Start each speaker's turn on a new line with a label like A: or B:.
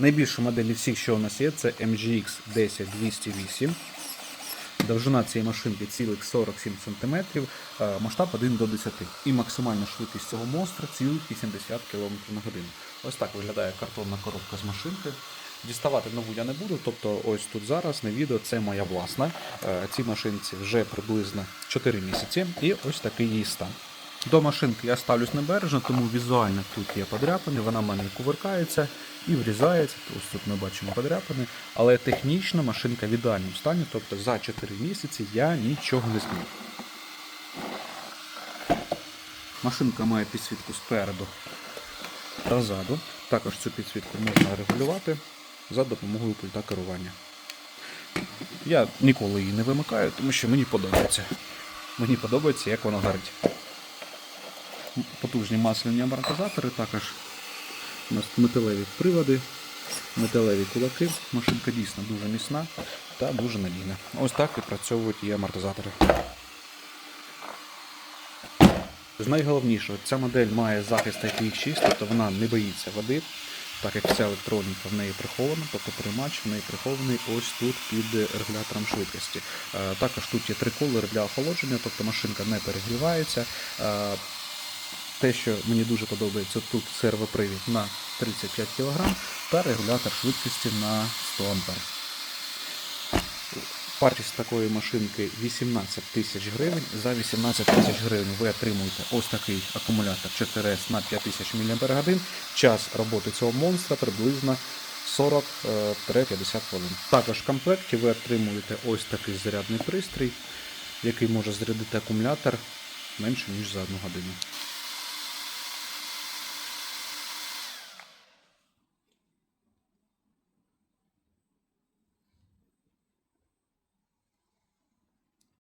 A: Найбільша модель всіх, що у нас є, це MGX 10208. Довжина цієї машинки цілих 47 см, масштаб 1 до 10. І максимальна швидкість цього монстра цілих 80 км на годину. Ось так виглядає картонна коробка з машинки. Діставати нову я не буду, тобто ось тут зараз на відео це моя власна. Е, Цій машинці вже приблизно 4 місяці, і ось такий її стан. До машинки я ставлюсь небережно, тому візуально тут є подряпини, вона в мене кувиркається і врізається. Ось тут ми бачимо подряпини, але технічно машинка в ідеальному стані, тобто за 4 місяці я нічого не зміг. Машинка має підсвітку спереду та ззаду. Також цю підсвітку можна регулювати за допомогою пульта керування. Я ніколи її не вимикаю, тому що мені подобається. Мені подобається, як вона горить. Потужні масляні амортизатори, також у нас металеві приводи, металеві кулаки. Машинка дійсно дуже міцна та дуже надійна. Ось так відпрацьовують її амортизатори. З найголовнішого, ця модель має захист IPX6, тобто вона не боїться води, так як вся електроніка в неї прихована, тобто приймач в неї прихований ось тут під регулятором швидкості. Е, Також тут є три колери для охолодження, тобто машинка не перегрівається. Е, Те, що мені дуже подобається, тут сервопривід на 35 кг та регулятор швидкості на 100 А. Вартість такої машинки 18 тисяч гривень. За 18 тисяч гривень ви отримуєте ось такий акумулятор 4С на 5000 мАч. Час роботи цього монстра приблизно 40-50 хвилин. Також в комплекті ви отримуєте ось такий зарядний пристрій, який може зарядити акумулятор менше ніж за одну годину.